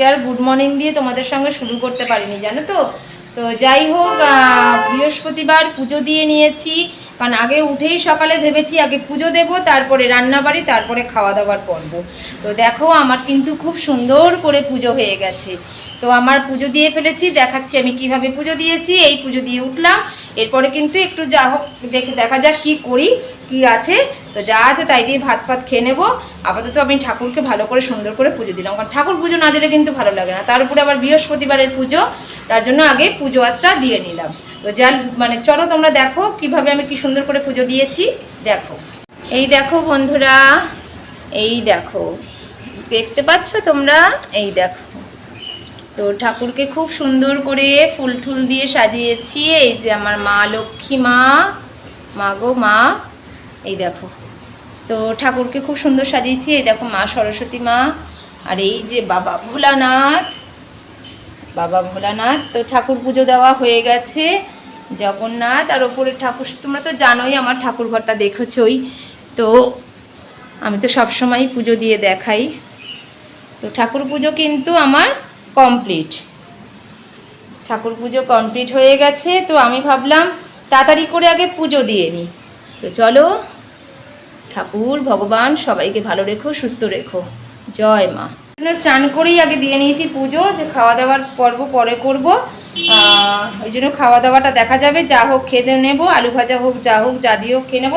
আজকে আর good morning দিয়ে তোমাদের সঙ্গে শুরু করতে পারিনি, জানো তো? তো যাই হোক বৃহস্পতিবার পুজো দিয়ে নিয়েছি, কারণ আগে উঠেই সকালে ভেবেছি আগে পুজো দেব, তারপরে রান্না বাড়ি তারপরে খাওয়া দাওয়ার পর্ব। তো দেখো, আমার কিন্তু খুব সুন্দর করে পুজো হয়ে গেছে। তো আমার পুজো দিয়ে ফেলেছি, দেখাচ্ছি আমি কীভাবে পুজো দিয়েছি, এই পুজো দিয়ে উঠলাম। এরপরে কিন্তু একটু যা হোক, দেখে দেখা যাক কি করি। কি আছে? তো যা আছে তাই দিয়ে ভাত ফাত খেয়ে নেব। আপাতত আমি ঠাকুরকে ভালো করে সুন্দর করে পুজো দিলাম। কারণ ঠাকুর পুজো না দিলে কিন্তু ভালো লাগে না। তার উপরে আবার বৃহস্পতিবারের পুজো, তার জন্য আগে পুজো আজটা দিয়ে নিলাম। তো যা মানে চলো তোমরা দেখো কীভাবে আমি কি সুন্দর করে পুজো দিয়েছি। দেখো। এই দেখো বন্ধুরা, এই দেখো। দেখতে পাচ্ছ তোমরা? এই দেখো। তো ঠাকুরকে খুব সুন্দর করে ফুল ঠুল দিয়ে সাজিয়েছি। এই যে আমার মা লক্ষ্মী মা। মা গো মা। এই দেখো। তো ঠাকুরকে খুব সুন্দর সাজিয়েছি, এই দেখো মা সরস্বতী মা, আর এই যে বাবা ভোলানাথ বাবা ভোলানাথ, তো ঠাকুর পুজো দেওয়া হয়ে গেছে। জগন্নাথ, আর ওপরে ঠাকুর, তোমরা তো জানোই আমার ঠাকুর ঘরটা দেখেছই। তো আমি তো সব সবসময় পুজো দিয়ে দেখাই। তো ঠাকুর পুজো কিন্তু আমার কমপ্লিট। ঠাকুর পুজো কমপ্লিট হয়ে গেছে, তো আমি ভাবলাম তাড়াতাড়ি করে আগে পুজো দিয়ে নিই। তো চলো, ঠাকুর, ভগবান, সবাইকে ভালো রেখো, সুস্থ রেখো। জয় মা। স্নান করেই আগে দিয়ে নিয়েছি পুজো, যে খাওয়া দাওয়ার পর্ব পরে করব। ওই জন্য খাওয়া দাওয়াটা দেখা যাবে, যা হোক খেতে নেব, আলু ভাজা হোক, যা হোক, যা দিয়ে হোক খেয়ে নেব।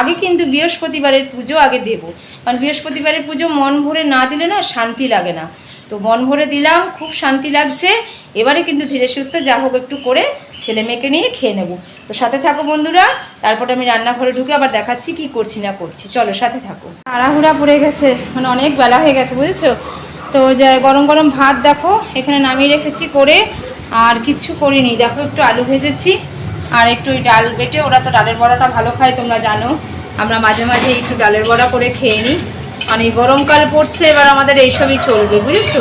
আগে কিন্তু বৃহস্পতিবারের পুজো আগে দেব। কারণ বৃহস্পতিবারের পুজো মন ভরে না দিলে না শান্তি লাগে না। তো মন ভরে দিলাম, খুব শান্তি লাগছে। এবারে কিন্তু ধীরে সুস্থে যা হোক একটু করে ছেলে মেয়েকে নিয়ে খেয়ে নেব। তো সাথে থাকো বন্ধুরা, তারপর আমি রান্নাঘরে ঢুকে আবার দেখাচ্ছি কি করছি না করছি। চলো সাথে থাকো। তাড়াহুড়া পড়ে গেছে মানে অনেক বেলা হয়ে গেছে, বুঝেছ? তো যা গরম গরম ভাত দেখো, এখানে নামিয়ে রেখেছি করে, আর কিচ্ছু করিনি। দেখো একটু আলু ভেজেছি, আর একটু ওই ডাল বেটে, ওরা তো ডালের বড়াটা ভালো খায়, তোমরা জানো। আমরা মাঝে মাঝে একটু ডালের বড়া করে খেয়ে নিই। এই গরমকাল পড়ছে, এবার আমাদের এইসবই চলবে, বুঝেছ?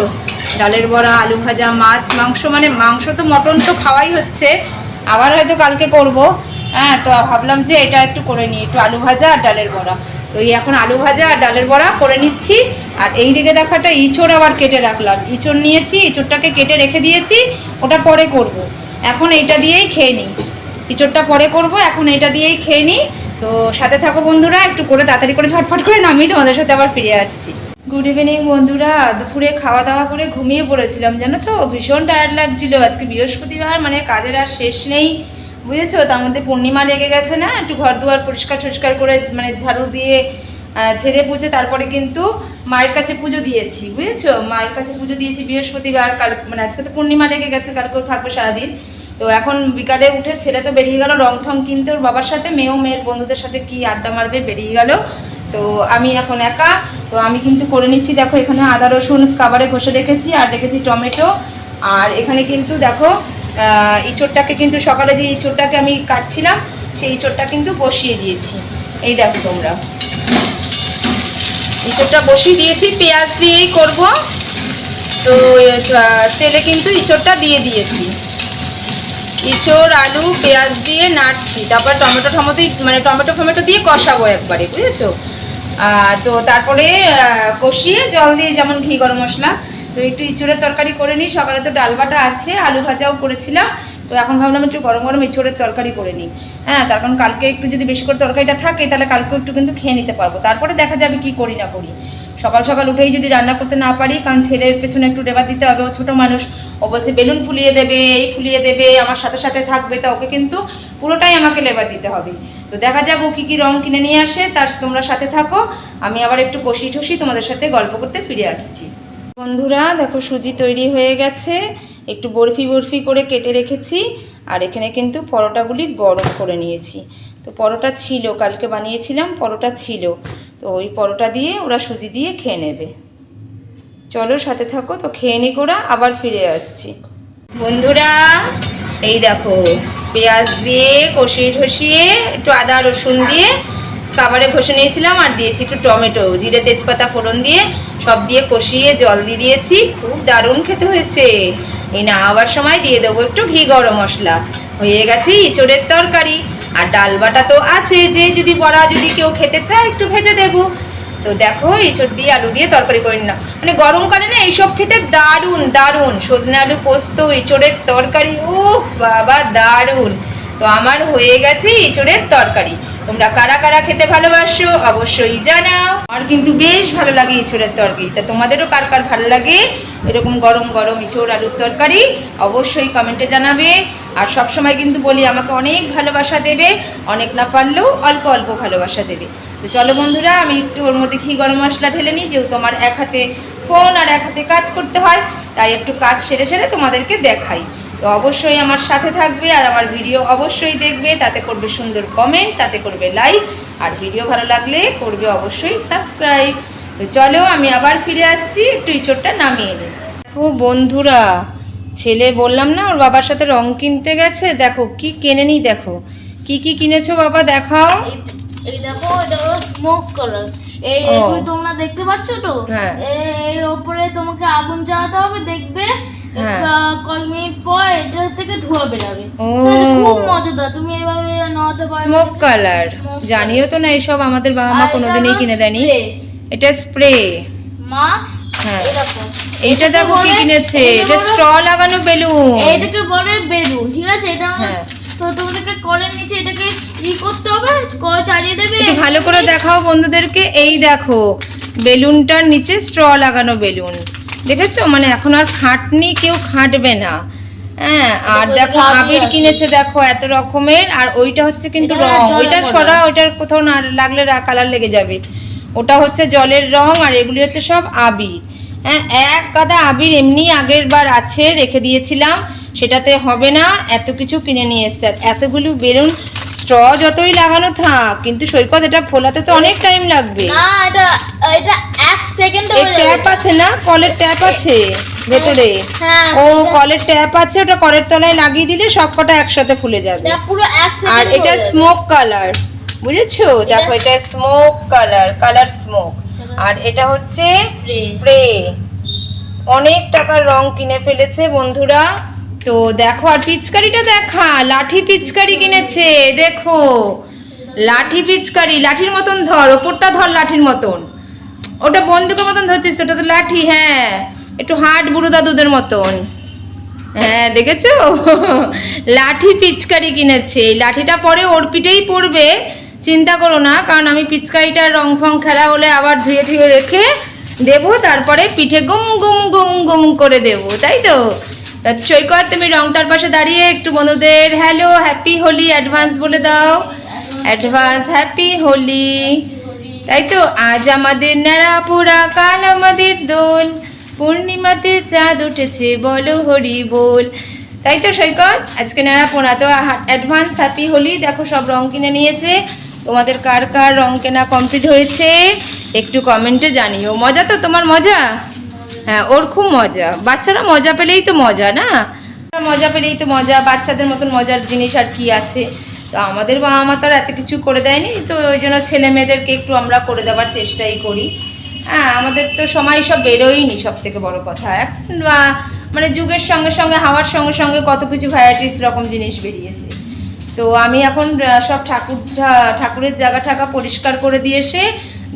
ডালের বড়া, আলু ভাজা, মাছ, মাংস মানে মাংস তো মটন তো খাওয়াই হচ্ছে। আবার হয়তো কালকে করব। হ্যাঁ তো ভাবলাম যে এটা একটু করে নিই, একটু আলু ভাজা আর ডালের বড়া। তো এই এখন আলু ভাজা আর ডালের বড়া করে নিচ্ছি। আর এই দিকে দেখো একটা ইঁচড় আবার কেটে রাখলাম। ইঁচড় নিয়েছি, ইঁচড়টাকে কেটে রেখে দিয়েছি, ওটা পরে করব। এখন এইটা দিয়েই খেয়ে নিই। ইঁচড়টা পরে করব, এখন এটা দিয়েই খেয়ে নিই। তো সাথে থাকো বন্ধুরা, একটু করে তাড়াতাড়ি করে ঝটফট করে নামিয়ে তোমাদের সাথে আবার ফিরে আসছি। গুড ইভিনিং বন্ধুরা, দুপুরে খাওয়া দাওয়া করে ঘুমিয়ে পড়েছিলাম, জানো তো? ভীষণ টায়ার্ড লাগছিল। আজকে বৃহস্পতিবার মানে কাজের আর শেষ নেই, বুঝেছ? তার মধ্যে পূর্ণিমা লেগে গেছে না? একটু ঘর দুয়ার পরিষ্কার টরিষ্কার করে মানে ঝাড়ু দিয়ে ছেড়ে পুজো, তারপরে কিন্তু মায়ের কাছে পুজো দিয়েছি, বুঝেছ? মায়ের কাছে পুজো দিয়েছি বৃহস্পতিবার, কাল মানে আজকে তো পূর্ণিমা লেগে গেছে কালকেও থাকবে সারাদিন। তো এখন বিকালে উঠে ছেলে তো বেরিয়ে গেল রং ঠং কিনতে ওর বাবার সাথে, মেয়েও মেয়ের বন্ধুদের সাথে কি আড্ডা মারবে বেরিয়ে গেল। তো আমি এখন একা, তো আমি কিন্তু করে নিচ্ছি, দেখো এখানে আদা, রসুন, স্কাবারে ঘষে রেখেছি আর রেখেছি টমেটো। আর এখানে কিন্তু দেখো ইঁচড়টাকে কিন্তু সকালে যে ইঁচড়টাকে আমি কাটছিলাম, সেই ইঁচড়টা কিন্তু বসিয়ে দিয়েছি। এই দেখো তোমরা। ইঁচড়টা বসিয়ে দিয়েছি, পেঁয়াজ দিয়েই করব। তো তেলে কিন্তু ইঁচড়টা দিয়ে দিয়েছি। ইঁচড় আলু, পেঁয়াজ দিয়ে নাড়ছি। তারপর টমেটো টমেটো মানে টমেটো ফমেটো দিয়ে কষাবো একবারে, বুঝেছ? তো তারপরে কষিয়ে জল দিয়ে যেমন ঘি, গরম মশলা, তো একটু ইঁচড়ের তরকারি করে নিই। সকালে তো ডাল বাটা আছে, আলু ভাজাও করেছিলাম। তো এখন ভাবলাম একটু গরম গরম ইঁচড়ের তরকারি করে নিই। হ্যাঁ তার কারণ কালকে একটু যদি বেশি করে তরকারিটা থাকে, তাহলে কালকেও একটু কিন্তু খেয়ে নিতে পারব। তারপরে দেখা যাবে কি করি না করি। সকাল সকাল উঠেই যদি রান্না করতে না পারি, কারণ ছেলের পেছনে একটু লেবার দিতে হবে, ও ছোটো মানুষ, ও বলছে, বেলুন ফুলিয়ে দেবে, এই ফুলিয়ে দেবে, আমার সাথে সাথে থাকবে। তা ওকে কিন্তু পুরোটাই আমাকে লেবার দিতে হবে। তো দেখা যাক ও কী কী রং কিনে নিয়ে আসে, তার তোমরা সাথে থাকো। আমি আবার একটু কষি ঠসি তোমাদের সাথে গল্প করতে ফিরে আসছি। বন্ধুরা, দেখো সুজি তৈরি হয়ে গেছে। একটু বরফি বরফি করে কেটে রেখেছি, আর এখানে কিন্তু পরোটাগুলি গরম করে নিয়েছি। তো পরোটা ছিল, কালকে বানিয়েছিলাম, পরোটা ছিল। তো ওই পরোটা দিয়ে ওরা সুজি দিয়ে খেয়ে নেবে। চলো সাথে থাকো, তো খেয়ে নি করা আবার ফিরে আসছি। বন্ধুরা, এই দেখো, পেঁয়াজ দিয়ে কষিয়ে ঠসিয়ে একটু আদা, রসুন দিয়ে খাবারে ঘষে নিয়েছিলাম, আর দিয়েছি একটু টমেটো, জিরে, তেজপাতা, ফোড়ন দিয়ে সব দিয়ে কষিয়ে জল দিয়ে দিয়েছি। খুব দারুণ খেতে হয়েছে। এই না আবার সময় দিয়ে দেবো একটু ঘি, গরম মশলা। হয়ে গেছে ইঁচড়ের তরকারি। আর ডালবাটা তো আছে, যে যদি বড়া যদি কেউ খেতে চায়, একটু ভেজে দেবো। তো দেখো, এঁচড় দিয়ে আলু দিয়ে তরকারি করে নিলাম। মানে গরমকালে না, এইসব খেতে দারুণ দারুণ। সজনে আলু পোস্ত, এঁচড়ের তরকারি ও বাবা, দারুণ। তো আমার হয়ে গেছে এঁচড়ের তরকারি। তোমরা কারা কারা খেতে ভালোবাসো অবশ্যই জানাও। আর কিন্তু বেশ ভালো লাগে এঁচড়ের তরকারি। তা তোমাদেরও কার কার ভালো লাগে? এরকম গরম গরম এঁচড় আলুর তরকারি অবশ্যই কমেন্টে জানাবে। আর সব সময় কিন্তু বলি, আমাকে অনেক ভালোবাসা দেবে, অনেক না পারলেও অল্প অল্প ভালোবাসা দেবে। তো চলো বন্ধুরা, আমি একটু ওর মধ্যে ঘি গরম মশলা ঢেলে নিই, যেহেতু আমার এক হাতে ফোন আর এক হাতে কাজ করতে হয়, তাই একটু কাজ সেরে সেরে তোমাদেরকে দেখাই। তো অবশ্যই আমার সাথে থাকবে আর আমার ভিডিও অবশ্যই দেখবে। তাতে করবে সুন্দর কমেন্ট তাতে করবে লাইক আর ভিডিও ভালো লাগলে করবে অবশ্যই সাবস্ক্রাইব তো চলো আমি আবার ফিরে আসছি একটু ইঁচড়টা নামিয়ে নিই। দেখো বন্ধুরা ছেলে বললাম না ওর বাবার সাথে রং কিনতে গেছে? দেখো কি কেনেনি দেখো। কি কি কিনেছো বাবা দেখাও। এই- এই দেখো এটা হলো স্মোক কালার এই তোমরা দেখতে পাচ্ছ তো? হ্যাঁ। এ- এর উপরে তোমাকে আগুন জ্বালাতে হবে দেখবে কয়েক মিনিট পর এটা থেকে ধোঁয়া বেরাবে। খুব মজাদার। তুমি এভাবে স্মোক কালার জানিও তো না এসব আমাদের বাবা মা কোনোদিনই কিনে দেয়নি। এটা স্প্রে মাস্ক হ্যাঁ। এরকম দেখো। কি কিনেছে। এটা এটা স্ট্র লাগানো বেলুন। এটাকে বলে বেলুন ঠিক আছে? এটা হ্যাঁ। তো তোমাদেরকে করের নিচে এটাকে ই করতে হবে চালিয়ে দেবে। ভালো করে দেখাও বন্ধুদেরকে। এই দেখো বেলুনটার নিচে স্ট্র লাগানো বেলুন। দেখেছ? মানে এখন আর খাটনি কেউ খাটবে না। হ্যাঁ আর দেখো আবির কিনেছে দেখো এত রকমের। আর ওইটা হচ্ছে কিন্তু এটা রং। ওইটা সরা ওইটার কোথাও না লাগলে কালার লেগে যাবে। ওটা হচ্ছে জলের রং আর এগুলি হচ্ছে সব আবির। হ্যাঁ এক গাদা আবির এমনি আগের বার আছে রেখে দিয়েছিলাম। সেটাতে হবে না এত কিছু কিনে নিয়ে এসছে। আর এতগুলো বেলুন স্ট্র যতই লাগানো থাক কিন্তু সৈকত এটা ফোলাতে তো অনেক টাইম লাগবে। না এটা এটা এক সেকেন্ড ট্যাপ আছে না? কলের ট্যাপ আছে ভেতরে? হ্যাঁ ও কলের ট্যাপ আছে ওটা কলের তলায় লাগিয়ে দিলে সব কটা একসাথে ফুলে যাবে। পুরো আর এটা স্মোক কালার বুঝেছ? দেখো এটা স্মোক কালার কালার স্মোক আর এটা হচ্ছে স্প্রে অনেক টাকার রং কিনে ফেলেছে বন্ধুরা। তো দেখো, আর পিচকারিটা দেখা। লাঠি পিচকারি কিনেছে, দেখো। লাঠি পিচকারি, লাঠির মতন ধর, ওপরটা ধর লাঠির মতন। ওটা বন্দুকের মতন ধরছিস ওটা তো লাঠি হ্যাঁ। একটু হাট বুড়ো দাদুদের মতন। হ্যাঁ দেখেছ? লাঠি পিচকারি কিনেছে। এই লাঠিটা পরে ওর পিঠেই পড়বে, চিন্তা করো না, কারণ আমি পিচকারিটার রং ফং খেলা হলে আবার ধুয়ে ধুয়ে রেখে দেবো, তারপরে পিঠে গুম গুম গুম গুম করে দেবো, তাই তো? তা সৈকত তুমি রংটার পাশে দাঁড়িয়ে একটু বন্ধুদের হ্যালো হ্যাপি হোলি অ্যাডভান্স বলে দাও। Advance happy Holi. তাই তো, আজ আমাদের ন্যাড়া পোড়া কাল আমাদের দোল। পূর্ণিমাতে চাঁদ উঠেছে, বলো হরি বল। তাই তো সৈকত আজকে ন্যাড়া পোড়া তো অ্যাডভান্স হ্যাপি হোলি। দেখো, সব রং কিনে নিয়েছে। তোমাদের কার কার রং কেনা কমপ্লিট হয়েছে? একটু কমেন্টে জানিও। মজা তো, তোমার মজা? হ্যাঁ ওর খুব মজা। বাচ্চারা মজা পেলেই তো মজা, না? মজা পেলেই তো মজা, বাচ্চাদের মতন মজার জিনিস আর কি আছে। তো আমাদের বাবা মা তো এত কিছু করে দেয়নি, তো ওই জন্য ছেলে মেয়েদেরকে একটু আমরা করে দেওয়ার চেষ্টাই করি। হ্যাঁ আমাদের তো সময় সব বেরোয়নি সব থেকে বড় কথা। এখন মানে যুগের সঙ্গে সঙ্গে, হাওয়ার সঙ্গে সঙ্গে কত কিছু ভ্যারাইটিস রকম জিনিস বেরিয়েছে। তো আমি এখন সব ঠাকুর ঠাকুরের জায়গা ঠাকা পরিষ্কার করে দিয়ে এসে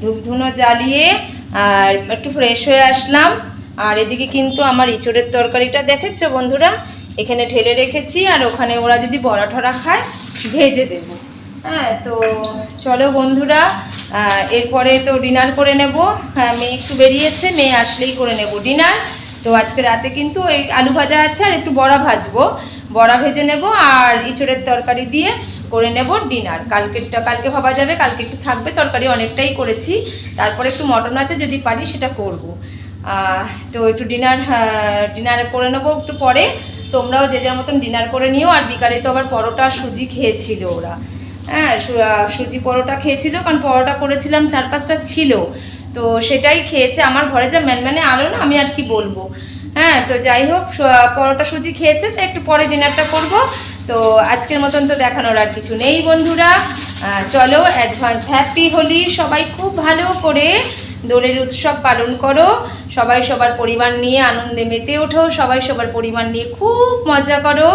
ধূপ ধুনো জ্বালিয়ে আর একটু ফ্রেশ হয়ে আসলাম। আর এদিকে কিন্তু আমার ইঁচড়ের তরকারিটা দেখেছ বন্ধুরা? এখানে ঢেলে রেখেছি আর ওখানে ওরা যদি বড়া ঠরা খায়, ভেজে দেবো। হ্যাঁ তো চলো বন্ধুরা এরপরে তো ডিনার করে নেব। হ্যাঁ মেয়ে একটু বেরিয়েছে, মেয়ে আসলেই করে নেব ডিনার। তো আজকে রাতে কিন্তু এই আলু ভাজা আছে আর একটু বড়া ভাজবো। বড়া ভেজে নেব আর ইঁচড়ের তরকারি দিয়ে করে নেব ডিনার। কালকেরটা, কালকে ভাবা যাবে, কালকে একটু থাকবে, তরকারি অনেকটাই করেছি। তারপরে একটু মটন আছে, যদি পারি সেটা করব। তো একটু ডিনার ডিনার করে নেব একটু পরে। তোমরাও যে যার মতন ডিনার করে নিও, আর বিকালে তো আবার পরোটা সুজি খেয়েছিল ওরা। হ্যাঁ সুজি পরোটা খেয়েছিল, কারণ পরোটা করেছিলাম চার পাঁচটা ছিল। তো সেটাই খেয়েছে, আমার ঘরে যা ম্যানম্যানে আলো না, আমি আর কি বলব। হ্যাঁ তো যাই হোক পরোটা সুজি খেয়েছে তো একটু পরে ডিনারটা করব। তো আজকের মতন তো দেখানোর আর কিছু নেই বন্ধুরা। চলো অ্যাডভান্স হ্যাপি হোলি। সবাই খুব ভালো করে দোলের উৎসব পালন করো। সবাই সবার পরিবার নিয়ে আনন্দে মেতে ওঠো, সবাই সবার পরিবার নিয়ে খুব মজা করো।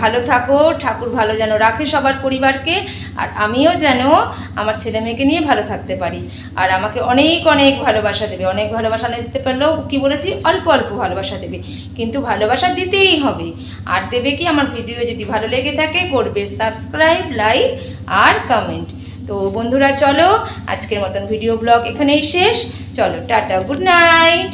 ভালো থাকো, ঠাকুর ভালো যেন রাখে সবার পরিবারকে, আর আমিও যেন আমার ছেলে মেয়েকে নিয়ে ভালো থাকতে পারি। আর আমাকে অনেক অনেক ভালোবাসা দেবে, অনেক ভালোবাসা না দিতে পারলেও কি বলেছি? অল্প অল্প ভালোবাসা দেবে। কিন্তু ভালোবাসা দিতেই হবে। আর দেবে কি? আমার ভিডিও যদি ভালো লেগে থাকে, করবে সাবস্ক্রাইব লাইক আর কমেন্ট তো বন্ধুরা চলো আজকের মতন ভিডিও ব্লগ এখানেই শেষ। চলো টাটা গুড নাইট